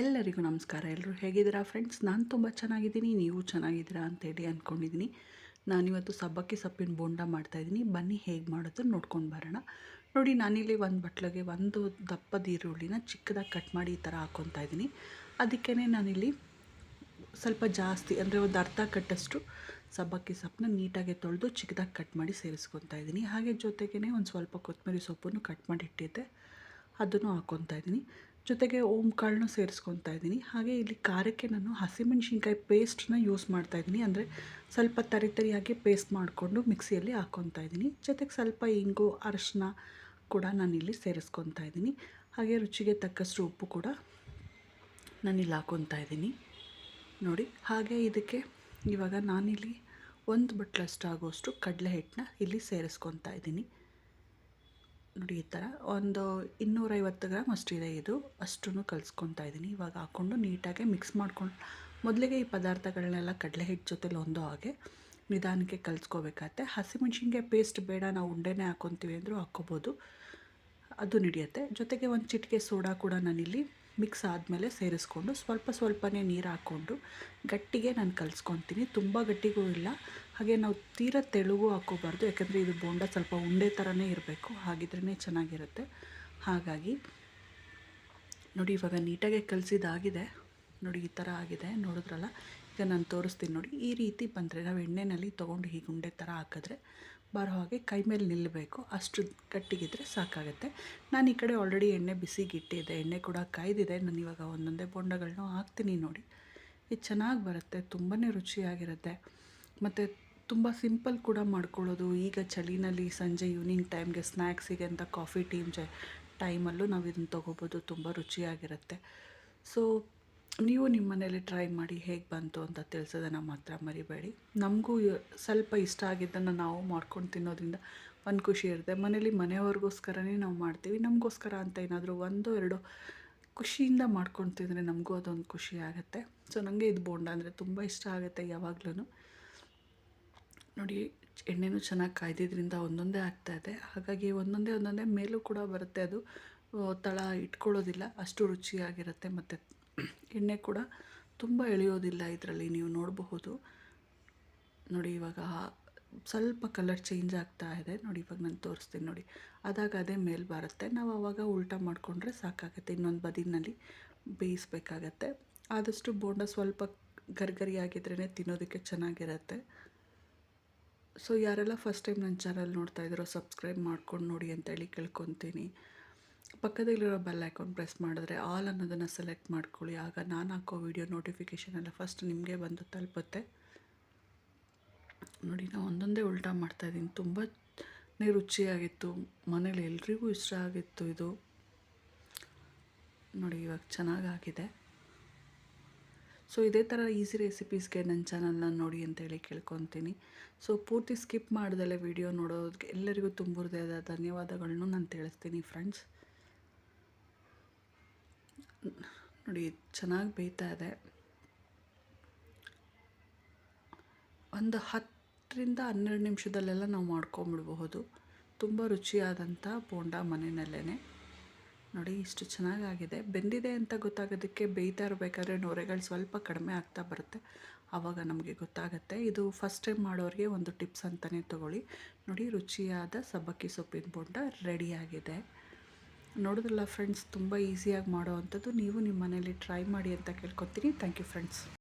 ಎಲ್ಲರಿಗೂ ನಮಸ್ಕಾರ. ಎಲ್ಲರೂ ಹೇಗಿದ್ದೀರಾ ಫ್ರೆಂಡ್ಸ್? ನಾನು ತುಂಬ ಚೆನ್ನಾಗಿದ್ದೀನಿ. ನೀವು ಚೆನ್ನಾಗಿದ್ದೀರಾ ಅಂತೇಳಿ ಅಂದ್ಕೊಂಡಿದ್ದೀನಿ ನಾನಿವತ್ತು ಸಬ್ಬಕ್ಕಿ ಸೊಪ್ಪಿನ ಬೋಂಡ ಮಾಡ್ತಾಯಿದ್ದೀನಿ ಬನ್ನಿ ಹೇಗೆ ಮಾಡೋದು ನೋಡ್ಕೊಂಡು ಬರೋಣ. ನೋಡಿ, ನಾನಿಲ್ಲಿ ಒಂದು ಬಟ್ಲಿಗೆ ಒಂದು ದಪ್ಪದ ಈರುಳ್ಳಿನ ಚಿಕ್ಕದಾಗಿ ಕಟ್ ಮಾಡಿ ಈ ಥರ ಹಾಕ್ಕೊತಾ ಇದ್ದೀನಿ. ಅದಕ್ಕೇ ನಾನಿಲ್ಲಿ ಸ್ವಲ್ಪ ಜಾಸ್ತಿ, ಅಂದರೆ ಒಂದು ಅರ್ಧ ಕಟ್ಟಷ್ಟು ಸಬ್ಬಕ್ಕಿ ಸೊಪ್ಪನ್ನ ನೀಟಾಗಿ ತೊಳೆದು ಚಿಕ್ಕದಾಗಿ ಕಟ್ ಮಾಡಿ ಸೇರಿಸ್ಕೊತಾ ಇದ್ದೀನಿ. ಹಾಗೆ ಜೊತೆಗೇ ಒಂದು ಸ್ವಲ್ಪ ಕೊತ್ತಂಬರಿ ಸೊಪ್ಪನ್ನು ಕಟ್ ಮಾಡಿ ಇಟ್ಟಿದ್ದೆ. ಅದನ್ನು ಹಾಕ್ಕೊತಾ ಇದ್ದೀನಿ. ಜೊತೆಗೆ ಓಂ ಕಾಳನ್ನ ಸೇರಿಸ್ಕೊತಾ ಇದ್ದೀನಿ. ಹಾಗೆ ಇಲ್ಲಿ ಖಾರಕ್ಕೆ ನಾನು ಹಸಿಮೆಣ್ಸಿನ್ಕಾಯಿ ಪೇಸ್ಟನ್ನ ಯೂಸ್ ಮಾಡ್ತಾ ಇದ್ದೀನಿ. ಅಂದರೆ ಸ್ವಲ್ಪ ತರಿ ತರಿಯಾಗಿ ಪೇಸ್ಟ್ ಮಾಡಿಕೊಂಡು ಮಿಕ್ಸಿಯಲ್ಲಿ ಹಾಕ್ಕೊತಾ ಇದ್ದೀನಿ. ಜೊತೆಗೆ ಸ್ವಲ್ಪ ಇಂಗು, ಅರಶಿನ ಕೂಡ ನಾನಿಲ್ಲಿ ಸೇರಿಸ್ಕೊತಾ ಇದ್ದೀನಿ. ಹಾಗೆ ರುಚಿಗೆ ತಕ್ಕಷ್ಟು ಉಪ್ಪು ಕೂಡ ನಾನಿಲ್ಲಿ ಹಾಕ್ಕೊತಾ ಇದ್ದೀನಿ. ನೋಡಿ, ಹಾಗೆ ಇದಕ್ಕೆ ಇವಾಗ ನಾನಿಲ್ಲಿ ಒಂದು ಬಟ್ಲಷ್ಟು ಆಗುವಷ್ಟು ಕಡಲೆ ಹಿಟ್ಟನ್ನ ಇಲ್ಲಿ ಸೇರಿಸ್ಕೊತಾ ಇದ್ದೀನಿ. ನೋಡಿ ಈ ಥರ. ಒಂದು ಇನ್ನೂರೈವತ್ತು ಗ್ರಾಮ್ ಇದೆ ಇದು. ಅಷ್ಟೂ ಕಲಿಸ್ಕೊತಾ ಇದ್ದೀನಿ. ಇವಾಗ ಹಾಕ್ಕೊಂಡು ನೀಟಾಗಿ ಮಿಕ್ಸ್ ಮಾಡ್ಕೊಂಡು ಮೊದಲಿಗೆ ಈ ಪದಾರ್ಥಗಳನ್ನೆಲ್ಲ ಕಡಲೆ ಹಿಟ್ಟು ಜೊತೆಲಿ ಒಂದು ಹಾಗೆ ನಿಧಾನಕ್ಕೆ ಕಲಿಸ್ಕೋಬೇಕಾಗತ್ತೆ. ಹಸಿಮೆಣ್ಸಿನ್ಕಾಯಿ ಪೇಸ್ಟ್ ಬೇಡ, ನಾವು ಉಂಡೆನೇ ಹಾಕ್ಕೊತೀವಿ ಅಂದರೂ ಹಾಕ್ಕೋಬೋದು. ಅದು ನಡೆಯುತ್ತೆ. ಜೊತೆಗೆ ಒಂದು ಚಿಟಿಕೆ ಸೋಡಾ ಕೂಡ ನಾನಿಲ್ಲಿ ಮಿಕ್ಸ್ ಆದಮೇಲೆ ಸೇರಿಸ್ಕೊಂಡು ಸ್ವಲ್ಪ ಸ್ವಲ್ಪನೇ ನೀರು ಹಾಕ್ಕೊಂಡು ಗಟ್ಟಿಗೆ ನಾನು ಕಲಿಸ್ಕೊತೀನಿ. ತುಂಬ ಗಟ್ಟಿಗೂ ಇಲ್ಲ. ಹಾಗೆ ನಾವು ತೀರ ತೆಳುಗೂ ಹಾಕ್ಕೋಬಾರ್ದು. ಯಾಕಂದರೆ ಇದು ಬೋಂಡ ಸ್ವಲ್ಪ ಉಂಡೆ ಥರನೇ ಇರಬೇಕು. ಹಾಗಿದ್ರೇ ಚೆನ್ನಾಗಿರುತ್ತೆ. ಹಾಗಾಗಿ ನೋಡಿ ಇವಾಗ ನೀಟಾಗೆ ಕಲಸಿದಾಗಿದೆ. ನೋಡಿ ಈ ಥರ ಆಗಿದೆ. ನೋಡಿದ್ರಲ್ಲ? ಈಗ ನಾನು ತೋರಿಸ್ತೀನಿ ನೋಡಿ. ಈ ರೀತಿ ಬಂದರೆ ನಾವು ಎಣ್ಣೆಯಲ್ಲಿ ತೊಗೊಂಡು ಹೀಗೆ ಉಂಡೆ ಥರ ಹಾಕಿದ್ರೆ ಬರೋ ಹಾಗೆ ಕೈ ಮೇಲೆ ನಿಲ್ಲಬೇಕು ಅಷ್ಟು ಗಟ್ಟಿಗಿದ್ರೆ ಸಾಕಾಗುತ್ತೆ. ನಾನು ಈ ಕಡೆ ಆಲ್ರೆಡಿ ಎಣ್ಣೆ ಬಿಸಿಗಿಟ್ಟಿದ್ದೆ ಎಣ್ಣೆ ಕೂಡ ಕಾಯ್ದಿದೆ. ನಾನು ಇವಾಗ ಒಂದೊಂದೇ ಬೊಂಡಗಳನ್ನೂ ಹಾಕ್ತೀನಿ ನೋಡಿ. ಇದು ಚೆನ್ನಾಗಿ ಬರುತ್ತೆ. ತುಂಬಾ ರುಚಿಯಾಗಿರುತ್ತೆ. ಮತ್ತು ತುಂಬ ಸಿಂಪಲ್ ಕೂಡ ಮಾಡ್ಕೊಳ್ಳೋದು. ಈಗ ಚಳಿನಲ್ಲಿ ಸಂಜೆ ಈವ್ನಿಂಗ್ ಟೈಮ್ಗೆ ಸ್ನ್ಯಾಕ್ಸಿಗೆ ಅಂತ ಕಾಫಿ ಟೀಮ್ ಜ ಟೈಮಲ್ಲೂ ನಾವು ಇದನ್ನು ತೊಗೋಬೋದು. ತುಂಬ ರುಚಿಯಾಗಿರುತ್ತೆ. ಸೊ ನೀವು ನಿಮ್ಮ ಮನೇಲಿ ಟ್ರೈ ಮಾಡಿ ಹೇಗೆ ಬಂತು ಅಂತ ತಿಳಿಸೋದನ್ನು ಮಾತ್ರ ಮರಿಬೇಡಿ. ನಮಗೂ ಸ್ವಲ್ಪ ಇಷ್ಟ ಆಗಿದ್ದನ್ನು ನಾವು ಮಾಡ್ಕೊಂಡು ತಿನ್ನೋದ್ರಿಂದ ಒಂದು ಖುಷಿ ಇರುತ್ತೆ. ಮನೇಲಿ ಮನೆಯವ್ರಿಗೋಸ್ಕರನೇ ನಾವು ಮಾಡ್ತೀವಿ. ನಮಗೋಸ್ಕರ ಅಂತ ಏನಾದರೂ ಒಂದು ಎರಡು ಖುಷಿಯಿಂದ ಮಾಡ್ಕೊಂಡು ತಿಂದರೆ ನಮಗೂ ಅದೊಂದು ಖುಷಿ ಆಗುತ್ತೆ. ಸೊ ನನಗೆ ಇದು ಬೋಂಡ ಅಂದರೆ ತುಂಬ ಇಷ್ಟ ಆಗುತ್ತೆ ಯಾವಾಗಲೂ ನೋಡಿ, ಎಣ್ಣೆನೂ ಚೆನ್ನಾಗಿ ಕಾಯ್ದಿದ್ರಿಂದ ಒಂದೊಂದೇ ಆಗ್ತಾಯಿದೆ ಹಾಗಾಗಿ ಒಂದೊಂದೇ ಒಂದೊಂದೇ ಮೇಲೂ ಕೂಡ ಬರುತ್ತೆ ಅದು. ತಳ ಇಟ್ಕೊಳ್ಳೋದಿಲ್ಲ. ಅಷ್ಟು ರುಚಿಯಾಗಿರುತ್ತೆ ಮತ್ತು ಎಣ್ಣೆ ಕೂಡ ತುಂಬ ಎಳೆಯೋದಿಲ್ಲ ಇದರಲ್ಲಿ ನೀವು ನೋಡಬಹುದು. ನೋಡಿ ಇವಾಗ ಸ್ವಲ್ಪ ಕಲರ್ ಚೇಂಜ್ ಆಗ್ತಾ ಇದೆ. ನೋಡಿ ಇವಾಗ ನಾನು ತೋರಿಸ್ತೀನಿ ನೋಡಿ. ಅದಾಗ ಅದೇ ಮೇಲೆ ಬರುತ್ತೆ. ನಾವು ಆವಾಗ ಉಲ್ಟಾ ಮಾಡಿಕೊಂಡ್ರೆ ಸಾಕಾಗುತ್ತೆ. ಇನ್ನೊಂದು ಬದಿನಲ್ಲಿ ಬೇಯಿಸ್ಬೇಕಾಗತ್ತೆ. ಆದಷ್ಟು ಬೋಂಡ ಸ್ವಲ್ಪ ಗರಿಗರಿಯಾಗಿದ್ರೇ ತಿನ್ನೋದಕ್ಕೆ ಚೆನ್ನಾಗಿರುತ್ತೆ. ಸೊ ಯಾರೆಲ್ಲ ಫಸ್ಟ್ ಟೈಮ್ ನನ್ನ ಚಾನಲ್ ನೋಡ್ತಾ ಇದ್ದೀರೋ ಸಬ್ಸ್ಕ್ರೈಬ್ ಮಾಡ್ಕೊಂಡು ನೋಡಿ ಅಂತೇಳಿ ಕೇಳ್ಕೊತೀನಿ. ಪಕ್ಕದಲ್ಲಿರೋ ಬೆಲ್ ಐಕಾನ್ ಪ್ರೆಸ್ ಮಾಡಿದ್ರೆ ಆಲ್ ಅನ್ನೋದನ್ನು ಸೆಲೆಕ್ಟ್ ಮಾಡ್ಕೊಳ್ಳಿ. ಆಗ ನಾನು ಹಾಕೋ ವಿಡಿಯೋ ನೋಟಿಫಿಕೇಷನ್ ಎಲ್ಲ ಫಸ್ಟ್ ನಿಮಗೆ ಬಂದು ತಲುಪುತ್ತೆ. ನೋಡಿ, ನಾನು ಒಂದೊಂದೇ ಉಲ್ಟಾ ಮಾಡ್ತಾಯಿದ್ದೀನಿ ತುಂಬ ರುಚಿಯಾಗಿತ್ತು. ಮನೇಲಿ ಎಲ್ರಿಗೂ ಇಷ್ಟ ಆಗಿತ್ತು ಇದು. ನೋಡಿ, ಇವಾಗ ಚೆನ್ನಾಗಾಗಿದೆ. ಸೊ ಇದೇ ಥರ ಈಸಿ ರೆಸಿಪೀಸ್ಗೆ ನನ್ನ ಚಾನಲ್ನ ನೋಡಿ ಅಂತೇಳಿ ಕೇಳ್ಕೊತೀನಿ. ಸೊ ಪೂರ್ತಿ ಸ್ಕಿಪ್ ಮಾಡ್ದಲೇ ವಿಡಿಯೋ ನೋಡೋದಕ್ಕೆ ಎಲ್ಲರಿಗೂ ತುಂಬ ಆದ ಧನ್ಯವಾದಗಳನ್ನು ನಾನು ತಿಳಿಸ್ತೀನಿ ಫ್ರೆಂಡ್ಸ್ ನೋಡಿ, ಚೆನ್ನಾಗಿ ಬೇಯ್ತಾ ಇದೆ. ಒಂದು ಹತ್ತರಿಂದ ಹನ್ನೆರಡು ನಿಮಿಷದಲ್ಲೆಲ್ಲ ನಾವು ಮಾಡ್ಕೊಂಬಿಡ್ಬಹುದು. ತುಂಬ ರುಚಿಯಾದಂಥ ಬೋಂಡ ಮನೆಯಲ್ಲೇ ನೋಡಿ, ಇಷ್ಟು ಚೆನ್ನಾಗಾಗಿದೆ. ಬೆಂದಿದೆ ಅಂತ ಗೊತ್ತಾಗೋದಕ್ಕೆ ಬೇಯ್ತಾ ಇರಬೇಕಾದ್ರೆ ನೊರೆಗಳು ಸ್ವಲ್ಪ ಕಡಿಮೆ ಆಗ್ತಾ ಬರುತ್ತೆ. ಆವಾಗ ನಮಗೆ ಗೊತ್ತಾಗುತ್ತೆ. ಇದು ಫಸ್ಟ್ ಟೈಮ್ ಮಾಡೋರಿಗೆ ಒಂದು ಟಿಪ್ಸ್ ಅಂತಲೇ ತೊಗೊಳ್ಳಿ. ನೋಡಿ, ರುಚಿಯಾದ ಸಬ್ಬಕ್ಕಿ ಸೊಪ್ಪಿನ ಬೋಂಡ ರೆಡಿಯಾಗಿದೆ ನೋಡೋದಿಲ್ಲ ಫ್ರೆಂಡ್ಸ್ ತುಂಬ ಈಸಿಯಾಗಿ ಮಾಡೋ ಅಂಥದ್ದು ನೀವು ನಿಮ್ಮ ಮನೇಲಿ ಟ್ರೈ ಮಾಡಿ ಅಂತ ಕೇಳ್ಕೊತೀನಿ. Thank you friends